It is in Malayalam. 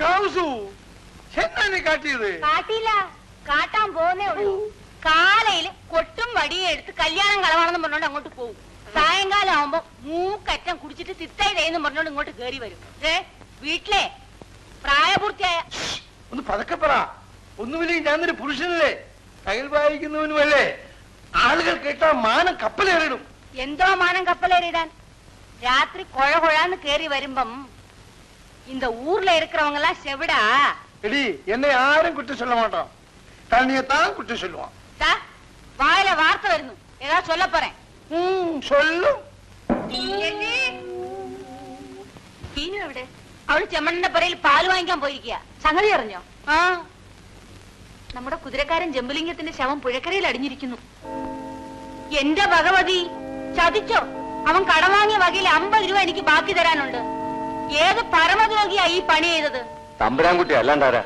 കൗസു എന്നാ നീ കാട്ടിയത്? കാട്ടിയില്ല. കാട്ടാൻ പോന്നേ ഉള്ളൂ. കാലയിൽ കൊട്ടും വടിയും എടുത്ത് കല്യാണം കളവാണെന്ന് പറഞ്ഞോണ്ട് അങ്ങോട്ട് പോകും സായങ്കാലം ആവുമ്പോ മൂക്കറ്റം കുടിച്ചിട്ട് തിത്തായി തേന്നും പറഞ്ഞോണ്ട് ഇങ്ങോട്ട് കേറി വരും. ഏ വീട്ടിലെ പ്രായപൂർത്തിയായ ഒന്ന് പതക്കെ പറ ഒന്നുമില്ലെങ്കിൽ ഞാനൊരു പുരുഷനല്ലേ? കയ്യിൽ വായിക്കുന്നവനുമല്ലേ ആളുകൾ കേട്ടാ മാനം കപ്പലേറിടും എന്തോ മാനം കപ്പലേറിടാൻ രാത്രി കൊഴ കൊഴാന്ന് കേറി വരുമ്പം இந்த ஊர்ல இருக்கிறவங்க எல்லாம் செவிடா. எடி என்ன யாரும் குற்றம் சொல்ல மாட்டோம் தண்ணியை தான் குற்றம் சொல்லுவான். சார் வாயில வார்த்தை வருது. ஏதாவது சொல்ல போறேன். சொல்லு. അവൾ ചെമ്മണ്ണന്റെ പുറയിൽ പാൽ വാങ്ങിക്കാൻ പോയിരിക്കുക അറിഞ്ഞോ? ആ നമ്മുടെ കുതിരക്കാരൻ ജമ്പുലിംഗത്തിന്റെ ശവം പുഴക്കരയിൽ അടിഞ്ഞിരിക്കുന്നു. എന്റെ ഭഗവതി ചതിച്ചോ? അവൻ കടം വാങ്ങിയ വകയിൽ അമ്പത് രൂപ എനിക്ക് ബാക്കി തരാനുണ്ട്. ഏത് പരമദ്രോഹിയാ ഈ പണി ചെയ്തത്? തമ്പുരാൻകുട്ടി അല്ലാണ്ടാരാ?